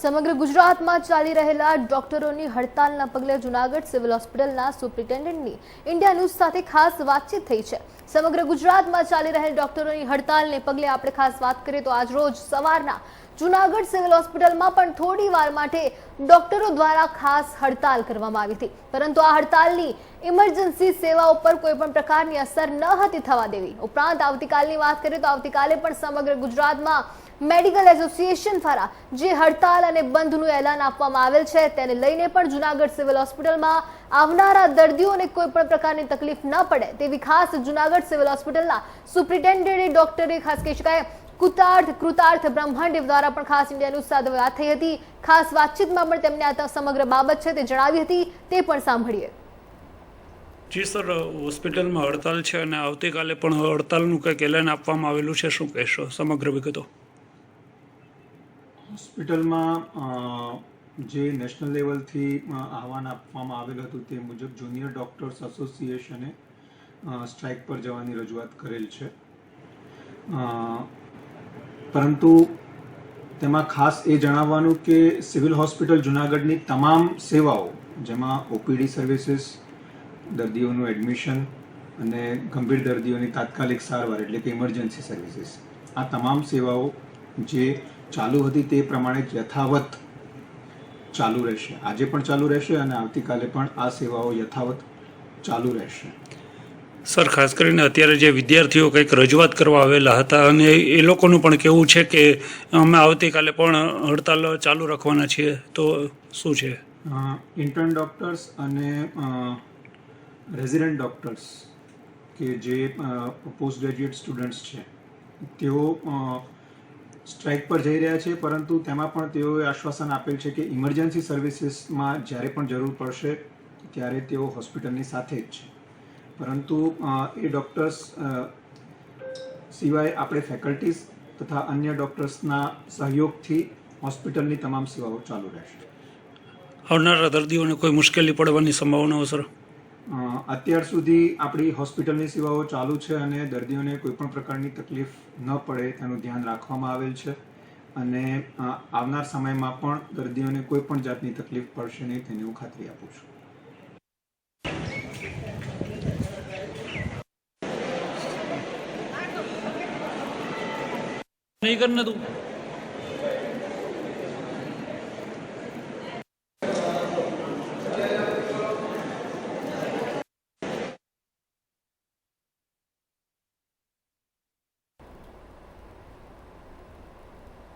સમગ્ર ગુજરાતમાં ચાલી રહેલા ડોક્ટરોની હડતાલના પગલે જુનાગઢ સિવિલ હોસ્પિટલના સુપ્રિન્ટેન્ડન્ટની ઇન્ડિયા ન્યૂઝ સાથે ખાસ વાતચીત થઈ છે. સમગ્ર ગુજરાતમાં ચાલી રહેલ ડોક્ટરોની હડતાલને પગલે આપણે ખાસ વાત કરીએ તો આજ રોજ સવારના જુનાગઢ સિવિલ હોસ્પિટલમાં પણ થોડી વાર માટે ડોક્ટરો દ્વારા ખાસ હડતાલ કરવામાં આવી હતી. પરંતુ આ હડતાલની ઇમરજન્સી સેવા ઉપર કોઈ પણ પ્રકારની અસર ન હતી થવા દેવી. ઉપરાંત આવતીકાલની વાત કરીએ તો આવતીકાલે પણ સમગ્ર ગુજરાતમાં મેડિકલ એસોસિએશન દ્વારા જે હડતાલ અને બંધનું એલાન આપવામાં આવેલ છે, તેને લઈને પણ જુનાગઢ સિવિલ હોસ્પિટલમાં આવનારા દર્દીઓને કોઈ પણ પ્રકારની તકલીફ ન પડે તેવી ખાસ જુનાગઢ સિવિલ હોસ્પિટલના સુપ્રિન્ટેન્ડન્ટ ડોક્ટરે ખાસ કહી શકાય, કૃતાર્થ કૃતાર્થ બ્રહ્માંડ દ્વારા પણ ખાસ ઇન્ડિયા ન્યૂઝ સાથે વાત થઈ હતી. ખાસ વાતચીતમાં પણ તેમને આ સમગ્ર બાબત છે તે જણાવી હતી, તે પણ સાંભળીએ. જી સર, હોસ્પિટલમાં હડતાલ છે અને આવતીકાલે પણ હડતાલનું કંઈક એલાન આપવામાં આવેલું છે, શું કહેશો સમગ્ર વિગતો? હોસ્પિટલમાં જે નેશનલ લેવલથી આહવાન આપવામાં આવેલું હતું તે મુજબ જુનિયર ડૉક્ટર્સ એસોસિએશને સ્ટ્રાઇક પર જવાની રજૂઆત કરેલ છે. પરંતુ તેમાં ખાસ એ જણાવવાનું કે સિવિલ હોસ્પિટલ જુનાગઢની તમામ સેવાઓ, જેમાં ઓપીડી સર્વિસીસ, દર્દીઓનું એડમિશન અને ગંભીર દર્દીઓની તાત્કાલિક સારવાર એટલે કે ઇમરજન્સી સર્વિસીસ, આ તમામ સેવાઓ જે ચાલુ હતી તે પ્રમાણે યથાવત ચાલુ રહેશે. આજે પણ ચાલુ રહેશે અને આવતીકાલે પણ આ સેવાઓ યથાવત ચાલુ રહેશે. સર ખાસ કરીને અત્યારે જે વિદ્યાર્થીઓ કંઈક રજૂઆત કરવા આવેલા હતા અને એ લોકોનું પણ કહેવું છે કે અમે આવતીકાલે પણ હડતાલ ચાલુ રાખવાના છીએ તો શું છે? ઇન્ટર્ન ડૉક્ટર્સ અને રેઝિડન્ટ ડૉક્ટર્સ કે જે પોસ્ટ ગ્રેજ્યુએટ સ્ટુડન્ટ્સ છે તેઓ સ્ટ્રાઇક પર જઈ રહ્યા છે, પરંતુ તેમાં પણ તેઓએ આશ્વાસન આપેલ છે કે ઇમરજન્સી સર્વિસીસમાં જ્યારે પણ જરૂર પડશે, ત્યારે તેઓ હોસ્પિટલની સાથે જ છે. પરંતુ એ ડૉક્ટર્સ સિવાય આપણે ફેકલ્ટીઝ તથા અન્ય ડૉક્ટર્સના સહયોગથી હોસ્પિટલની તમામ સેવાઓ ચાલુ રહેશે. આવનારા દર્દીઓને કોઈ મુશ્કેલી પડવાની સંભાવનાઓ, સર? અત્યાર સુધી આપણી હોસ્પિટલની સેવાઓ ચાલુ છે અને દર્દીઓને કોઈ પણ પ્રકારની તકલીફ ન પડે તેનું ધ્યાન રાખવામાં આવેલ છે. અને આવનાર સમયમાં પણ દર્દીઓને કોઈ પણ જાતની તકલીફ પડશે નહીં તેની હું ખાતરી આપું છું. નહીં કર તું.